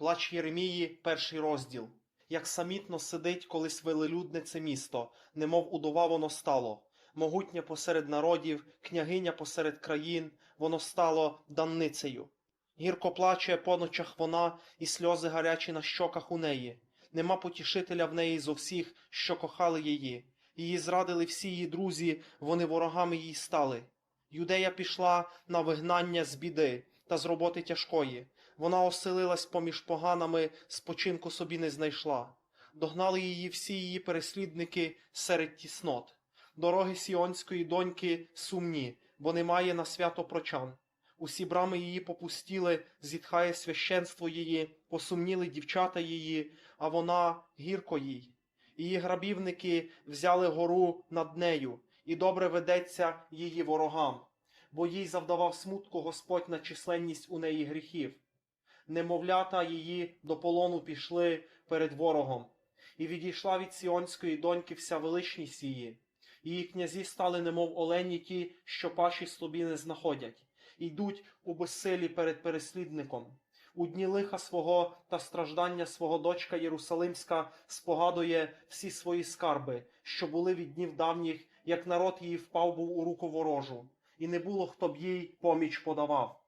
Плач Єремії, перший розділ. Як самітно сидить колись велелюдне це місто, немов удова воно стало. Могутнє посеред народів, княгиня посеред країн, воно стало данницею. Гірко плаче по ночах вона, і сльози гарячі на щоках у неї. Нема потішителя в неї зо всіх, що кохали її. Її зрадили всі її друзі, вони ворогами їй стали. Юдея пішла на вигнання з біди та з роботи тяжкої. Вона оселилась поміж поганами, спочинку собі не знайшла. Догнали її всі її переслідники серед тіснот. Дороги сіонської доньки сумні, бо немає на свято прочан. Усі брами її попустіли, зітхає священство її, посумніли дівчата її, а вона гірко їй. Її грабівники взяли гору над нею, і добре ведеться її ворогам, бо їй завдавав смутку Господь на численність у неї гріхів. Немовлята її до полону пішли перед ворогом, і відійшла від сіонської доньки вся величність її. Її князі стали немов олені ті, що паші собі не знаходять, йдуть у безсилі перед переслідником. У дні лиха свого та страждання свого дочка Єрусалимська спогадує всі свої скарби, що були від днів давніх, як народ її впав був у руку ворожу, і не було хто б їй поміч подавав.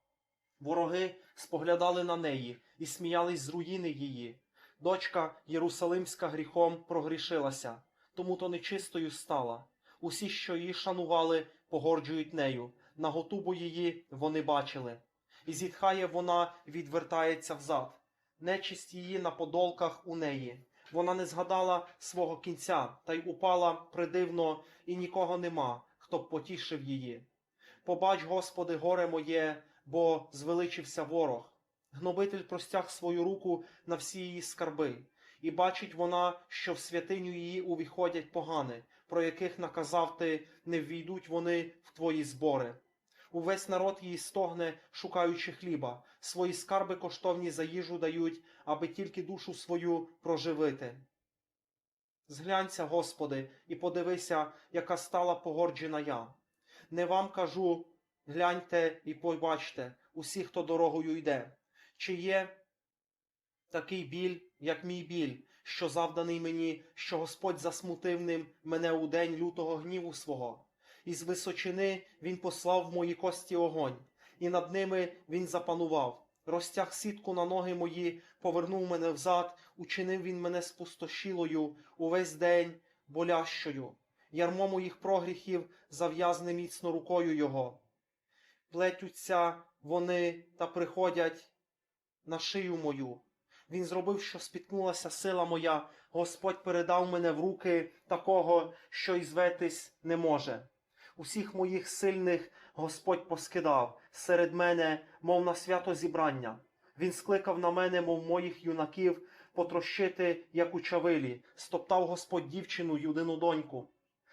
Вороги споглядали на неї і сміялись з руїни її. Дочка Єрусалимська гріхом прогрішилася, тому то нечистою стала. Усі, що її шанували, погорджують нею. Наготу бо її вони бачили. І зітхає вона, відвертається взад. Нечисть її на подолках у неї. Вона не згадала свого кінця, та й упала придивно, і нікого нема, хто б потішив її. Побач, Господи, горе моє, бо звеличився ворог. Гнобитель простяг свою руку на всі її скарби, і бачить вона, що в святиню її увіходять погани, про яких наказав ти, не ввійдуть вони в твої збори. Увесь народ її стогне, шукаючи хліба, свої скарби коштовні за їжу дають, аби тільки душу свою проживити. Зглянься, Господи, і подивися, яка стала погорджена я. Не вам кажу, гляньте і побачте, усі, хто дорогою йде, чи є такий біль, як мій біль, що завданий мені, що Господь засмутив ним мене у день лютого гніву свого. І з височини він послав в мої кості огонь, і над ними він запанував. Розтяг сітку на ноги мої, повернув мене взад, учинив він мене спустошілою увесь день болящою. Ярмо моїх прогріхів зав'язне міцно рукою його. Плетються вони та приходять на шию мою. Він зробив, що спіткнулася сила моя, Господь передав мене в руки такого, що й зветись не може. Усіх моїх сильних Господь поскидав серед мене, мов на свято зібрання. Він скликав на мене, мов моїх юнаків, потрощити, як у чавилі, стоптав Господь дівчину, юдину доньку.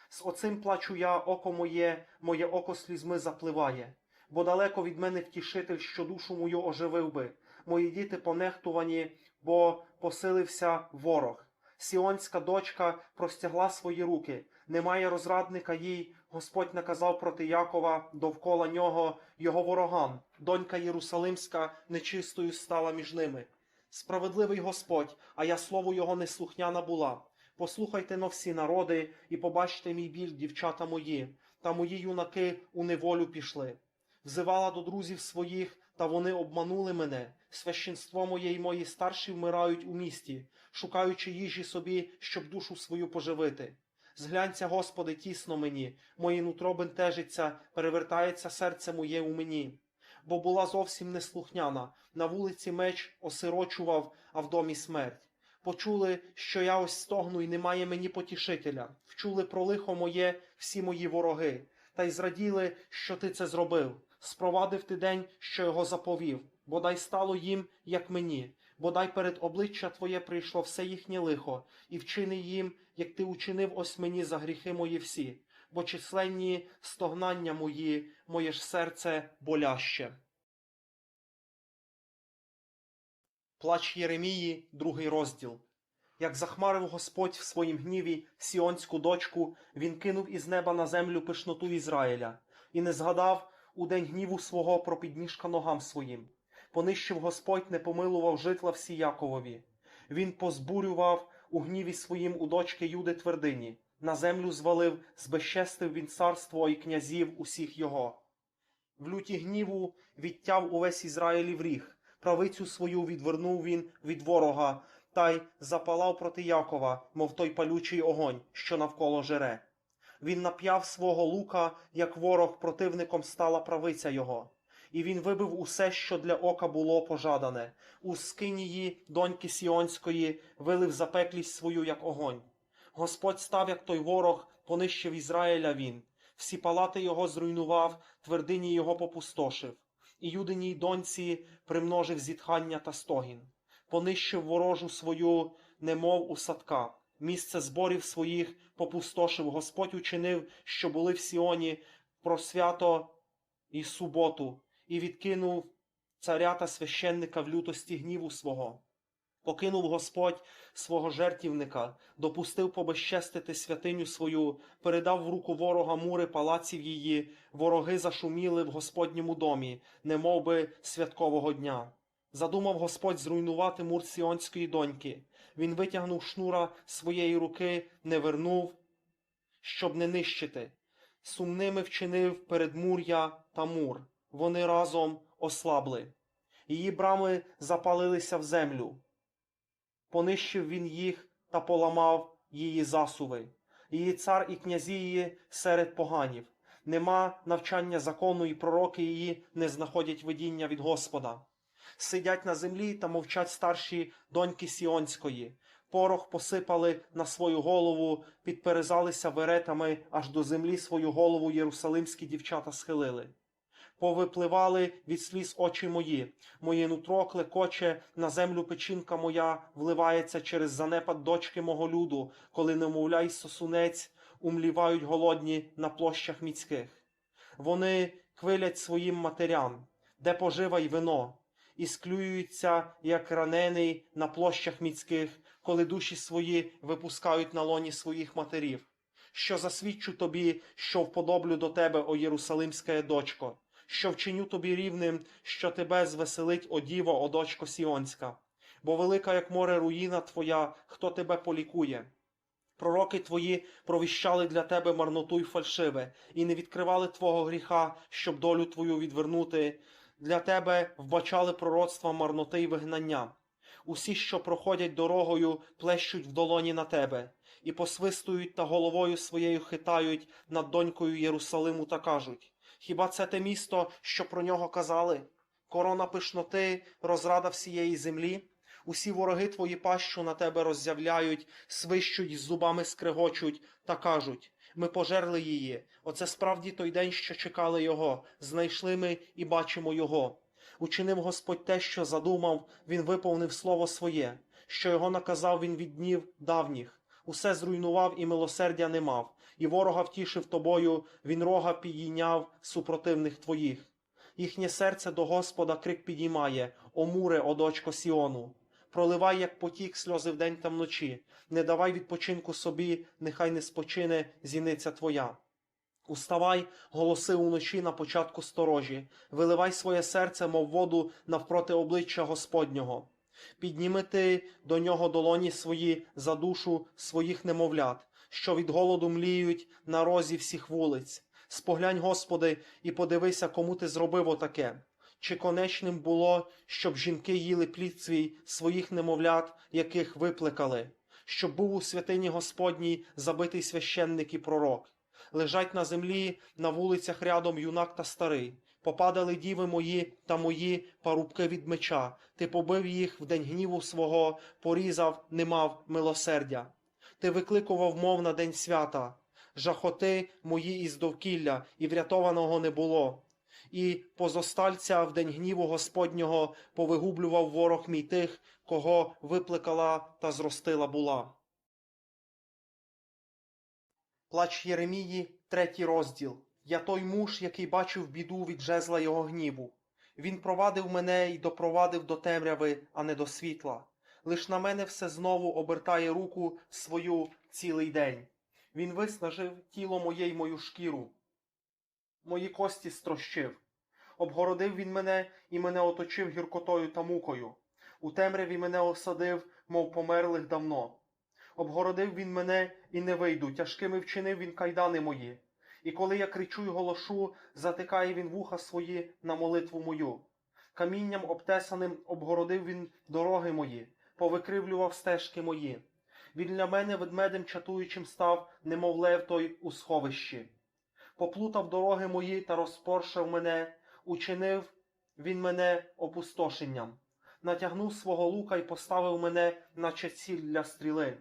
З оцим плачу я, око моє, моє око слізьми запливає, бо далеко від мене втішитель, що душу мою оживив би, мої діти понехтувані, бо посилився ворог. Сіонська дочка простягла свої руки, немає розрадника їй, Господь наказав проти Якова довкола нього його ворогам. Донька Єрусалимська нечистою стала між ними. Справедливий Господь, а я слову його неслухняна була. Послухайте но всі народи, і побачте мій біль, дівчата мої, та мої юнаки у неволю пішли. Взивала до друзів своїх, та вони обманули мене. Священство моє й мої старші вмирають у місті, шукаючи їжі собі, щоб душу свою поживити. Зглянься, Господи, тісно мені, моє нутро бентежиться, перевертається серце моє у мені. Бо була зовсім неслухняна, на вулиці меч осирочував, а в домі смерть. Почули, що я ось стогну, і немає мені потішителя. Вчули про лихо моє всі мої вороги, та й зраділи, що ти це зробив. Спровадив ти день, що його заповів, бодай стало їм, як мені, бодай перед обличчя Твоє прийшло все їхнє лихо, і вчини їм, як ти учинив ось мені за гріхи мої всі, бо численні стогнання мої, моє ж серце боляще. Плач Єремії, другий розділ. Як захмарив Господь в своїм гніві сіонську дочку, він кинув із неба на землю пишноту Ізраїля, і не згадав у день гніву свого про підніжка ногам своїм. Понищив Господь, не помилував житла всі Яковові. Він позбурював у гніві своїм у дочки Юди твердині. На землю звалив, збезчестив він царство і князів усіх його. В люті гніву відтяв увесь Ізраїлів ріг, правицю свою відвернув він від ворога, та й запалав проти Якова, мов той палючий огонь, що навколо жере. Він нап'яв свого лука, як ворог противником стала правиця його. І він вибив усе, що для ока було пожадане. У скинії доньки Сіонської вилив запеклість свою, як огонь. Господь став, як той ворог, понищив Ізраїля він. Всі палати його зруйнував, твердині його попустошив. І юдиній доньці примножив зітхання та стогін. Понищив ворожу свою, немов у садка. Місце зборів своїх попустошив. Господь учинив, що були в Сіоні про свято і суботу, і відкинув царя та священника в лютості гніву свого. Покинув Господь свого жертівника, допустив побезчестити святиню свою, передав в руку ворога мури палаців її, вороги зашуміли в Господньому домі, немов би святкового дня. Задумав Господь зруйнувати мур Сіонської доньки. Він витягнув шнура своєї руки, не вернув, щоб не нищити. Сумними вчинив передмур'я та мур. Вони разом ослабли. Її брами запалилися в землю. Понищив він їх та поламав її засуви. Її цар і князі її серед поганів. Нема навчання закону, і пророки її не знаходять видіння від Господа. Сидять на землі та мовчать старші доньки Сіонської. Порох посипали на свою голову, підперезалися веретами, аж до землі свою голову єрусалимські дівчата схилили. Повипливали від сліз очі мої, моє нутро клекоче, на землю печінка моя вливається через занепад дочки мого люду, коли немовля й сосунець умлівають голодні на площах міцьких. Вони квилять своїм матерям, де пожива й вино, і склюються, як ранений на площах міцьких, коли душі свої випускають на лоні своїх матерів. Що засвідчу тобі, що вподоблю до тебе, о Єрусалимська дочко, що вчиню тобі рівним, що тебе звеселить, о діво, о дочко Сіонська. Бо велика, як море, руїна твоя, хто тебе полікує. Пророки твої провіщали для тебе марноту й фальшиве, і не відкривали твого гріха, щоб долю твою відвернути. Для тебе вбачали пророцтва марноти й вигнання. Усі, що проходять дорогою, плещуть в долоні на тебе, і посвистують та головою своєю хитають над донькою Єрусалиму та кажуть: Хіба це те місто, що про нього казали? Корона пишноти, розрада всієї землі? Усі вороги твої пащу на тебе роззявляють, свищуть, зубами скрегочуть та кажуть: Ми пожерли її. Оце справді той день, що чекали його. Знайшли ми і бачимо його. Учинив Господь те, що задумав, він виповнив слово своє, що його наказав він від днів давніх. Усе зруйнував і милосердя не мав, і ворога втішив тобою, він рога підійняв супротивних твоїх. Їхнє серце до Господа крик підіймає, о муре, о дочко Сіону. Проливай, як потік, сльози вдень та вночі, не давай відпочинку собі, нехай не спочине зіниця твоя. Уставай, голоси уночі на початку сторожі, виливай своє серце, мов воду навпроти обличчя Господнього. Підніми ти до нього долоні свої за душу своїх немовлят, що від голоду мліють на розі всіх вулиць. Споглянь, Господи, і подивися, кому ти зробив отаке. Чи конечним було, щоб жінки їли плід свій своїх немовлят, яких виплекали, щоб був у святині Господній забитий священник і пророк. Лежать на землі на вулицях рядом юнак та старий. Попадали діви мої та мої парубки від меча. Ти побив їх в день гніву свого, порізав, не мав милосердя. Ти викликував мов на день свята, жахоти мої із довкілля, і врятованого не було. І позостальця в день гніву Господнього повигублював ворог мій тих, кого виплекала та зростила була. Плач Єремії, третій розділ. Я той муж, який бачив біду від жезла його гніву. Він провадив мене і допровадив до темряви, а не до світла. Лиш на мене все знову обертає руку свою цілий день. Він виснажив тіло моє й мою шкіру. Мої кості строщив. Обгородив він мене і мене оточив гіркотою та мукою. У темряві мене осадив, мов померлих давно. Обгородив він мене і не вийду, тяжкими вчинив він кайдани мої. І коли я кричу й голошу, затикає він вуха свої на молитву мою. Камінням обтесаним обгородив він дороги мої, повикривлював стежки мої. Він для мене ведмедем чатуючим став, немов лев той у сховищі. Поплутав дороги мої та розпоршав мене, учинив він мене опустошенням, натягнув свого лука й поставив мене, наче ціль для стріли.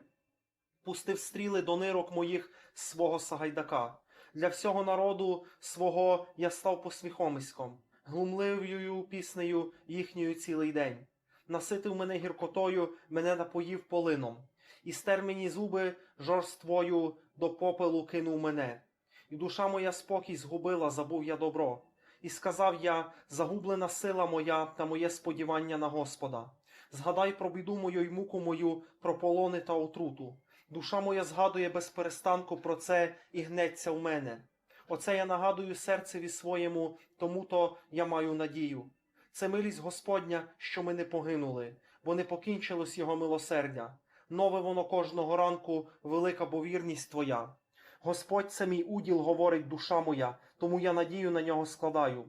Пустив стріли до нирок моїх свого сагайдака. Для всього народу свого я став посміхомиськом, глумливою піснею їхньою цілий день. Наситив мене гіркотою, мене напоїв полином, і стер мені зуби жорствою до попелу кинув мене. І душа моя спокій згубила, забув я добро. І сказав я, загублена сила моя та моє сподівання на Господа. Згадай про біду мою й муку мою, про полони та отруту. Душа моя згадує без перестанку про це і гнеться в мене. Оце я нагадую серцеві своєму, тому то я маю надію. Це милість Господня, що ми не погинули, бо не покінчилось його милосердя. Нове воно кожного ранку, велика бо вірність твоя. Господь це мій уділ, говорить душа моя, тому я надію на нього складаю.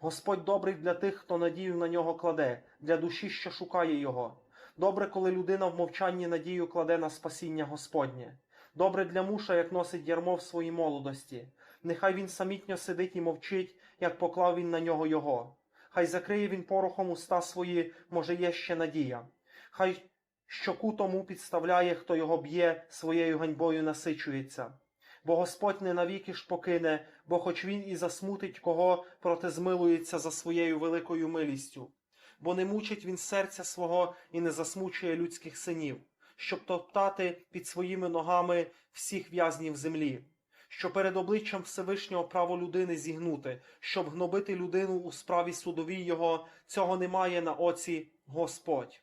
Господь добрий для тих, хто надію на нього кладе, для душі, що шукає його. Добре, коли людина в мовчанні надію кладе на спасіння Господнє. Добре для муша, як носить ярмо в своїй молодості. Нехай він самітньо сидить і мовчить, як поклав він на нього його. Хай закриє він порохом уста свої, може, є ще надія. Хай щоку тому підставляє, хто його б'є, своєю ганьбою насичується. Бо Господь не навіки ж покине, бо хоч він і засмутить кого, проте змилується за своєю великою милістю. Бо не мучить він серця свого і не засмучує людських синів, щоб топтати під своїми ногами всіх в'язнів землі, що перед обличчям Всевишнього право людини зігнути, щоб гнобити людину у справі судовій його, цього немає на оці Господь.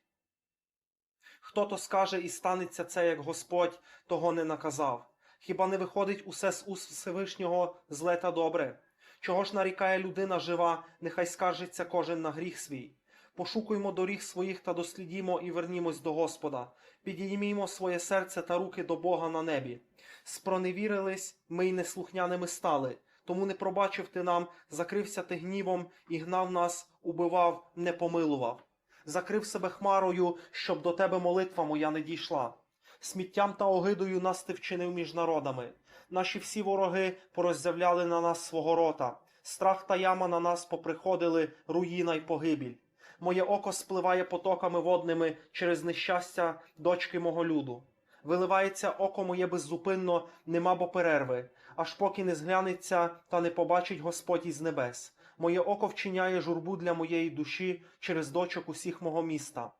Хто то скаже і станеться це, як Господь того не наказав. Хіба не виходить усе з уст Всевишнього зле та добре? Чого ж нарікає людина жива, нехай скаржиться кожен на гріх свій. Пошукуймо доріг своїх та дослідімо і вернімось до Господа. Підіймімо своє серце та руки до Бога на небі. Спроневірились ми й неслухняними стали. Тому не пробачив ти нам, закрився ти гнівом і гнав нас, убивав, не помилував. Закрив себе хмарою, щоб до тебе молитва моя не дійшла. Сміттям та огидою нас ти вчинив між народами. Наші всі вороги пороззявляли на нас свого рота. Страх та яма на нас поприходили, руїна й погибіль. Моє око спливає потоками водними через нещастя дочки мого люду. Виливається око моє беззупинно, нема бо перерви, аж поки не зглянеться та не побачить Господь із небес. Моє око вчиняє журбу для моєї душі через дочок усіх мого міста.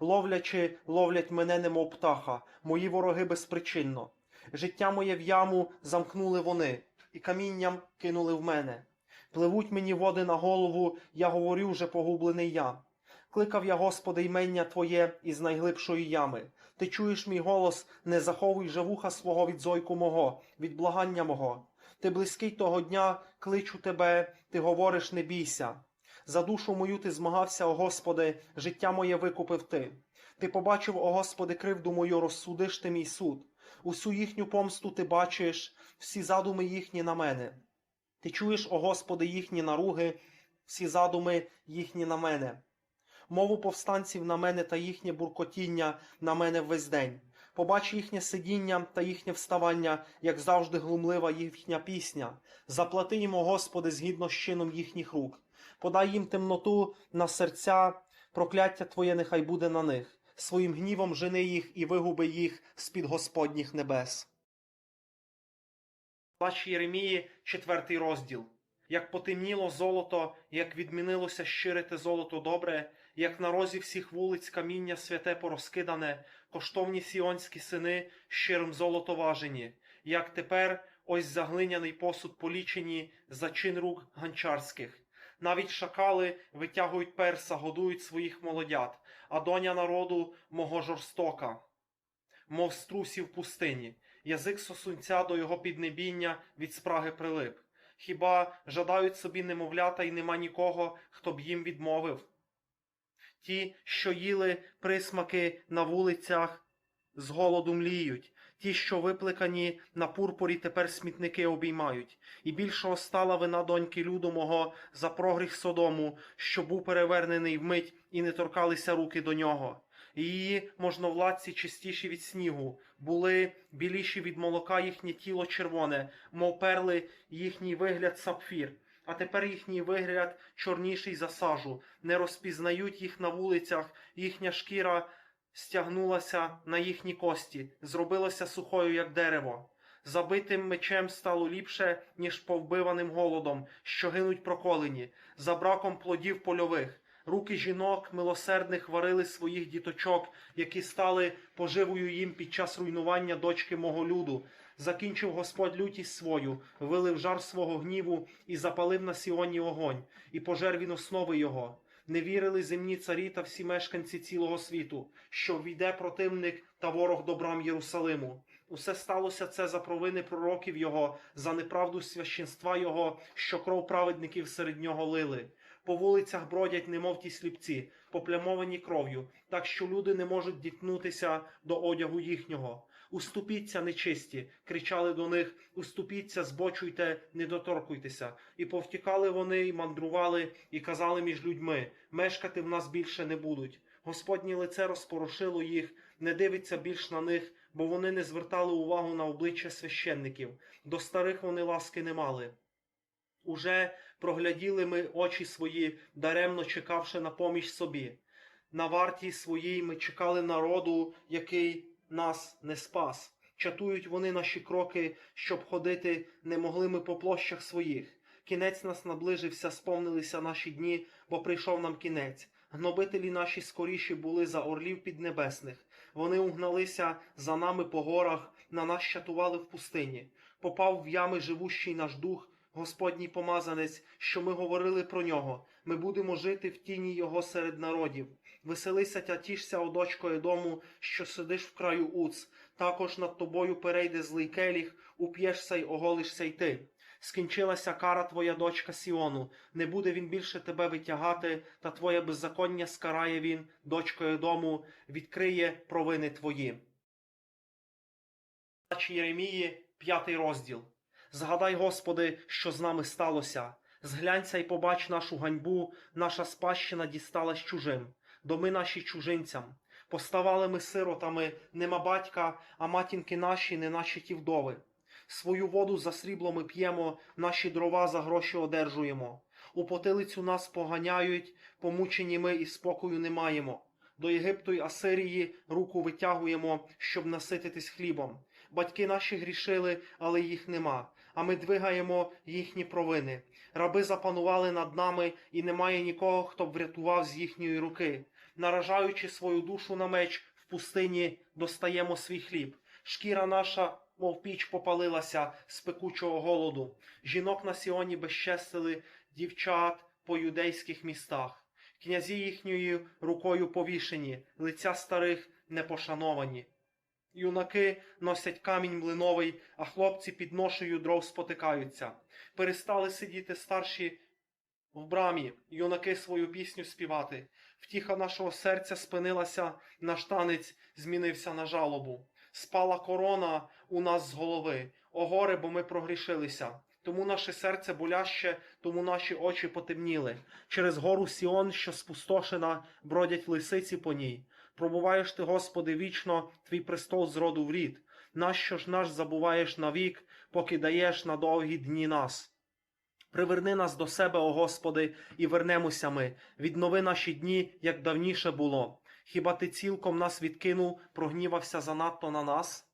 Ловлячи, ловлять мене, немов птаха, мої вороги безпричинно. Життя моє в яму замкнули вони, і камінням кинули в мене. Пливуть мені води на голову, я говорю вже погублений я. Кликав я, Господи, ймення Твоє із найглибшої ями. Ти чуєш мій голос, не заховуй же вуха свого від зойку мого, від благання мого. Ти близький того дня, кличу тебе, ти говориш, не бійся. За душу мою ти змагався, о Господи, життя моє викупив ти. Ти побачив, о Господи, кривду мою, розсудиш ти мій суд. Усю їхню помсту ти бачиш, всі задуми їхні на мене. Ти чуєш, о Господи, їхні наруги, всі задуми їхні на мене. Мову повстанців на мене та їхнє буркотіння на мене весь день. Побач їхнє сидіння та їхнє вставання, як завжди глумлива їхня пісня. Заплати їм, о Господи, згідно з чином їхніх рук. Подай їм темноту на серця, прокляття Твоє нехай буде на них. Своїм гнівом жени їх і вигуби їх з-під Господніх небес. Плач Єремії, четвертий розділ. Як потемніло золото, як відмінилося щирите золото добре, як на розі всіх вулиць каміння святе порозкидане, коштовні сіонські сини щирим золото важені, як тепер ось заглиняний посуд полічені за чин рук ганчарських. Навіть шакали витягують перса, годують своїх молодят, а доня народу мого жорстока, мов струсів пустині. Язик сосунця до його піднебіння від спраги прилип. Хіба жадають собі немовлята і нема нікого, хто б їм відмовив? Ті, що їли присмаки на вулицях, з голоду мліють. Ті, що випликані на пурпурі, тепер смітники обіймають. І більшого стала вина доньки люду мого за прогріх Содому, що був перевернений вмить, і не торкалися руки до нього. Її можновладці чистіші від снігу, були біліші від молока їхнє тіло червоне, мов перли їхній вигляд сапфір. А тепер їхній вигляд чорніший за сажу, не розпізнають їх на вулицях, їхня шкіра стягнулася на їхні кості, зробилася сухою, як дерево. Забитим мечем стало ліпше, ніж повбиваним голодом, що гинуть проколені, за браком плодів польових. Руки жінок милосердних варили своїх діточок, які стали поживою їм під час руйнування дочки мого люду. Закінчив Господь лютість свою, вилив жар свого гніву і запалив на Сіоні огонь, і пожер він основи його. Не вірили земні царі та всі мешканці цілого світу, що війде противник та ворог добрам Єрусалиму. Усе сталося це за провини пророків його, за неправду священства його, що кров праведників серед нього лили. По вулицях бродять, немов ті сліпці, поплямовані кров'ю, так що люди не можуть діткнутися до одягу їхнього. Уступіться, нечисті, кричали до них, уступіться, збочуйте, не доторкуйтеся. І повтікали вони, і мандрували, і казали між людьми: мешкати в нас більше не будуть. Господнє лице розпорошило їх, не дивиться більш на них, бо вони не звертали увагу на обличчя священників. До старих вони ласки не мали. Уже прогляділи ми очі свої, даремно чекавши на поміч собі. На варті своїй ми чекали народу, який нас не спас. Чатують вони наші кроки, щоб ходити не могли ми по площах своїх. Кінець нас наближився, сповнилися наші дні, бо прийшов нам кінець. Гнобителі наші скоріші були за орлів піднебесних. Вони угналися за нами по горах, на нас чатували в пустині. Попав в ями живущий наш дух, Господній помазанець, що ми говорили про нього. Ми будемо жити в тіні його серед народів. Веселися та тішся, о Едому, що сидиш в краю уц. Також над тобою перейде злий келіх, уп'єшся й оголишся й ти. Скінчилася кара твоя дочка Сіону, не буде він більше тебе витягати, та твоє беззаконня скарає він, дочко Едому, відкриє провини твої. Єремії, п'ятий розділ. Згадай, Господи, що з нами сталося. Зглянься і побач нашу ганьбу, наша спадщина дісталась чужим, доми наші чужинцям. Поставали ми сиротами, нема батька, а матінки наші, не наші ті вдови. Свою воду за срібло ми п'ємо, наші дрова за гроші одержуємо. У потилицю нас поганяють, помучені ми і спокою не маємо. До Єгипту й Асирії руку витягуємо, щоб насититись хлібом. Батьки наші грішили, але їх нема, а ми двигаємо їхні провини. Раби запанували над нами, і немає нікого, хто б врятував з їхньої руки. Наражаючи свою душу на меч, в пустині достаємо свій хліб. Шкіра наша, мов піч, попалилася з пекучого голоду. Жінок на Сіоні безчестили, дівчат по юдейських містах. Князі їхньою рукою повішені, лиця старих не пошановані. Юнаки носять камінь млиновий, а хлопці під ношею дров спотикаються. Перестали сидіти старші в брамі, юнаки свою пісню співати. Втіха нашого серця спинилася, наш танець змінився на жалобу. Спала корона у нас з голови. О горе, бо ми прогрішилися. Тому наше серце боляще, тому наші очі потемніли. Через гору Сіон, що спустошена, бродять лисиці по ній. Пробуваєш ти, Господи, вічно, твій престол з роду в рід. Нащо ж наш забуваєш навік, поки даєш на довгі дні нас? Приверни нас до себе, о Господи, і вернемося ми. Віднови наші дні, як давніше було. Хіба ти цілком нас відкинув, прогнівався занадто на нас?